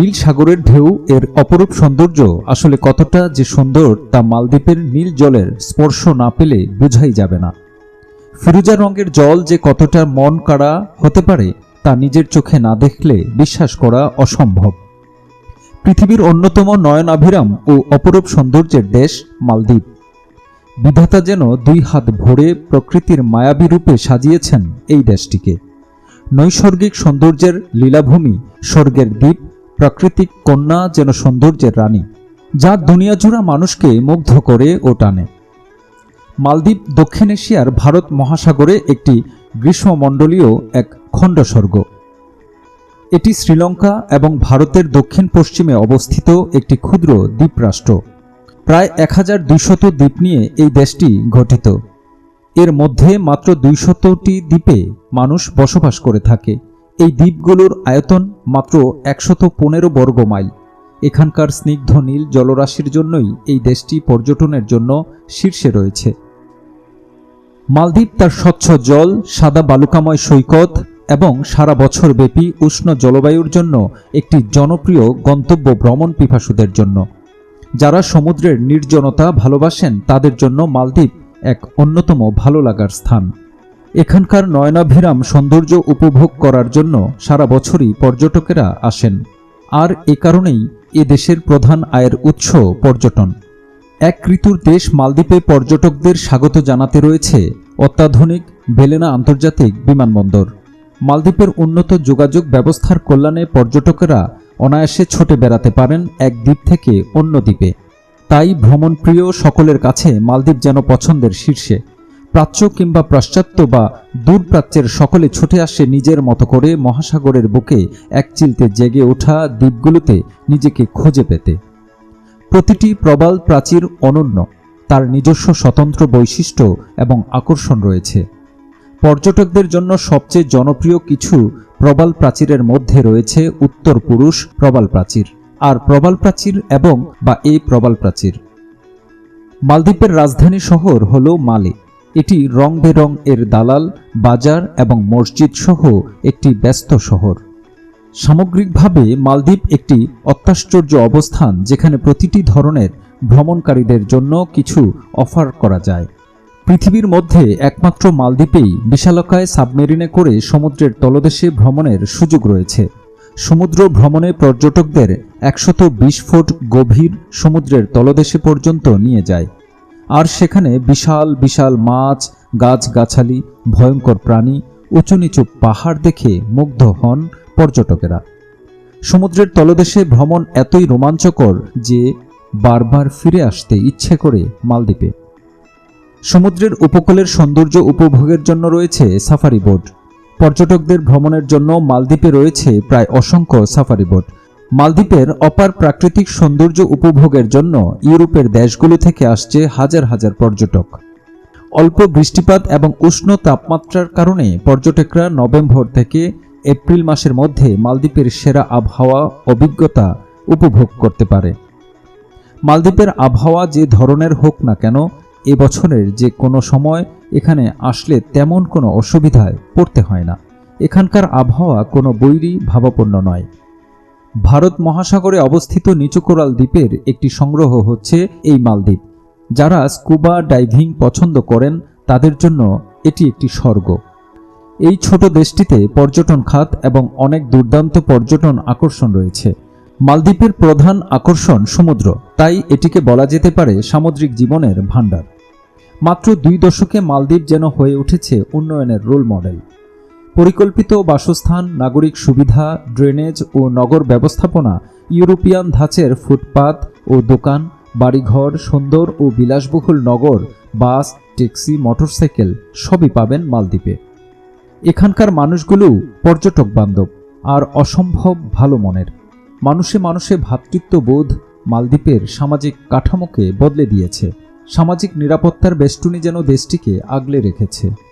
নীল সাগরের ঢেউ এর অপরূপ সৌন্দর্য আসলে কতটা যে সুন্দর তা মালদ্বীপের নীল জলের স্পর্শ না পেলে বোঝাই যাবে না। ফিরোজা রঙের জল যে কতটা মন কাড়া হতে পারে তা নিজের চোখে না দেখলে বিশ্বাস করা অসম্ভব। পৃথিবীর অন্যতম নয়নাভিরাম ও অপরূপ সৌন্দর্যের দেশ মালদ্বীপ। বিধাতা যেন দুই হাত ভরে প্রকৃতির মায়াবী রূপে সাজিয়েছেন এই দেশটিকে। নৈসর্গিক সৌন্দর্যের লীলাভূমি স্বর্গের দ্বীপ প্রাকৃতিক কন্যা যেন সৌন্দর্যের রানী, যা দুনিয়াজুড়া মানুষকে মুগ্ধ করে ও টানে। মালদ্বীপ দক্ষিণ এশিয়ার ভারত মহাসাগরে একটি গ্রীষ্মমণ্ডলীয় এক খণ্ডস্বর্গ এটি শ্রীলঙ্কা এবং ভারতের দক্ষিণ পশ্চিমে অবস্থিত একটি ক্ষুদ্র দ্বীপরাষ্ট্র। প্রায় এক হাজার দুইশত দ্বীপ নিয়ে এই দেশটি গঠিত। এর মধ্যে মাত্র দুইশতটি দ্বীপে মানুষ বসবাস করে থাকে। এই দ্বীপগুলোর আয়তন মাত্র একশত পনেরো বর্গ মাইল। এখানকার স্নিগ্ধ নীল জলরাশির জন্যই এই দেশটি পর্যটনের জন্য শীর্ষে রয়েছে। মালদ্বীপ তার স্বচ্ছ জল, সাদা বালুকাময় সৈকত এবং সারা বছর ব্যাপী উষ্ণ জলবায়ুর জন্য একটি জনপ্রিয় গন্তব্য ভ্রমণ পিপাসুদের জন্য। যারা সমুদ্রের নির্জনতা ভালোবাসেন তাদের জন্য মালদ্বীপ এক অন্যতম ভালো লাগার স্থান। এখানকার নয়নাভিরাম সৌন্দর্য উপভোগ করার জন্য সারা বছরই পর্যটকেরা আসেন। আর এ কারণেই এ দেশের প্রধান আয়ের উৎস পর্যটন। এক ঋতুর দেশ মালদ্বীপে পর্যটকদের স্বাগত জানাতে রয়েছে অত্যাধুনিক বেলেনা আন্তর্জাতিক বিমানবন্দর। মালদ্বীপের উন্নত যোগাযোগ ব্যবস্থার কল্যাণে পর্যটকেরা অনায়াসে ছুটে বেড়াতে পারেন এক দ্বীপ থেকে অন্য দ্বীপে। তাই ভ্রমণপ্রিয় সকলের কাছে মালদ্বীপ যেন পছন্দের শীর্ষে। প্রাচ্য কিংবা পাশ্চাত্য বা দূরপ্রাচ্যের সকলে ছুটে আসে নিজের মতো করে মহাসাগরের বুকে এক চিলতে জেগে ওঠা দ্বীপগুলোতে নিজেকে খুঁজে পেতে। প্রতিটি প্রবাল প্রাচীর অনন্য, তার নিজস্ব স্বতন্ত্র বৈশিষ্ট্য এবং আকর্ষণ রয়েছে। পর্যটকদের জন্য সবচেয়ে জনপ্রিয় কিছু প্রবাল প্রাচীরের মধ্যে রয়েছে উত্তর পুরুষ প্রবাল প্রাচীর, আর প্রবাল প্রাচীর এবং বা এই প্রবাল প্রাচীর। মালদ্বীপের রাজধানী শহর হল মালে। এটি রং বেরং এর দালাল, বাজার এবং মসজিদ সহ একটি ব্যস্ত শহর। সামগ্রিকভাবে মালদ্বীপ একটি অত্যাশ্চর্য অবস্থান যেখানে প্রতিটি ধরনের ভ্রমণকারীদের জন্য কিছু অফার করা যায়। পৃথিবীর মধ্যে একমাত্র মালদ্বীপেই বিশালকায় সাবমেরিনে করে সমুদ্রের তলদেশে ভ্রমণের সুযোগ রয়েছে। সমুদ্র ভ্রমণে পর্যটকদের একশত বিশ ফুট গভীর সমুদ্রের তলদেশে পর্যন্ত নিয়ে যায়। আর সেখানে বিশাল বিশাল মাছ, গাছগাছালি, ভয়ঙ্কর প্রাণী উঁচু নিচু পাহাড় দেখে মুগ্ধ হন পর্যটকেরা। সমুদ্রের তলদেশে ভ্রমণ এতই রোমাঞ্চকর যে বারবার ফিরে আসতে ইচ্ছে করে মালদ্বীপে। সমুদ্রের উপকূলের সৌন্দর্য উপভোগের জন্য রয়েছে সাফারি বোট। পর্যটকদের ভ্রমণের জন্য মালদ্বীপে রয়েছে প্রায় অসংখ্য সাফারি বোট। মালদ্বীপের অপার প্রাকৃতিক সৌন্দর্য উপভোগের জন্য ইউরোপের দেশগুলো থেকে আসছে হাজার হাজার পর্যটক। অল্প বৃষ্টিপাত এবং উষ্ণ তাপমাত্রার কারণে পর্যটকরা নভেম্বর থেকে এপ্রিল মাসের মধ্যে মালদ্বীপের সেরা আবহাওয়া, অভিজ্ঞতা উপভোগ করতে পারে। মালদ্বীপের আবহাওয়া যে ধরনের হোক না কেন, এ বছরের যে কোনো সময় এখানে আসলে তেমন কোনো অসুবিধায় পড়তে হয় না। এখানকার আবহাওয়া কোনো বৈরী, ভাবাপন্ন নয়। ভারত মহাসাগরে অবস্থিত নিচু কোরাল দ্বীপের একটি সংগ্রহ হচ্ছে এই মালদ্বীপ। যারা স্কুবা ডাইভিং পছন্দ করেন, তাদের জন্য এটি একটি স্বর্গ। এই ছোট দেশটিতে পর্যটন খাত এবং অনেক দুর্দান্ত পর্যটন আকর্ষণ রয়েছে। মালদ্বীপের প্রধান আকর্ষণ সমুদ্র, তাই এটিকে বলা যেতে পারে সামুদ্রিক জীবনের ভাণ্ডার। মাত্র দুই দশকে মালদ্বীপ যেন হয়ে উঠেছে উন্নয়নের রোল মডেল। পরিকল্পিত বাসস্থান, নাগরিক সুবিধা, ড্রেনেজ ও নগর ব্যবস্থাপনা, ইউরোপিয়ান ধাঁচের ফুটপাত ও দোকান, বাড়িঘর, সুন্দর ও বিলাসবহুল নগর, বাস, ট্যাক্সি, মোটরসাইকেল সবই পাবেন মালদ্বীপে। এখানকার মানুষগুলো পর্যটক বান্ধব আর অসম্ভব ভালো মনের। মানুষে মানুষে ভ্রাতৃত্ববোধ মালদ্বীপের সামাজিক কাঠামোকে বদলে দিয়েছে। সামাজিক নিরাপত্তার বেষ্টনী যেন দেশটিকে আগলে রেখেছে।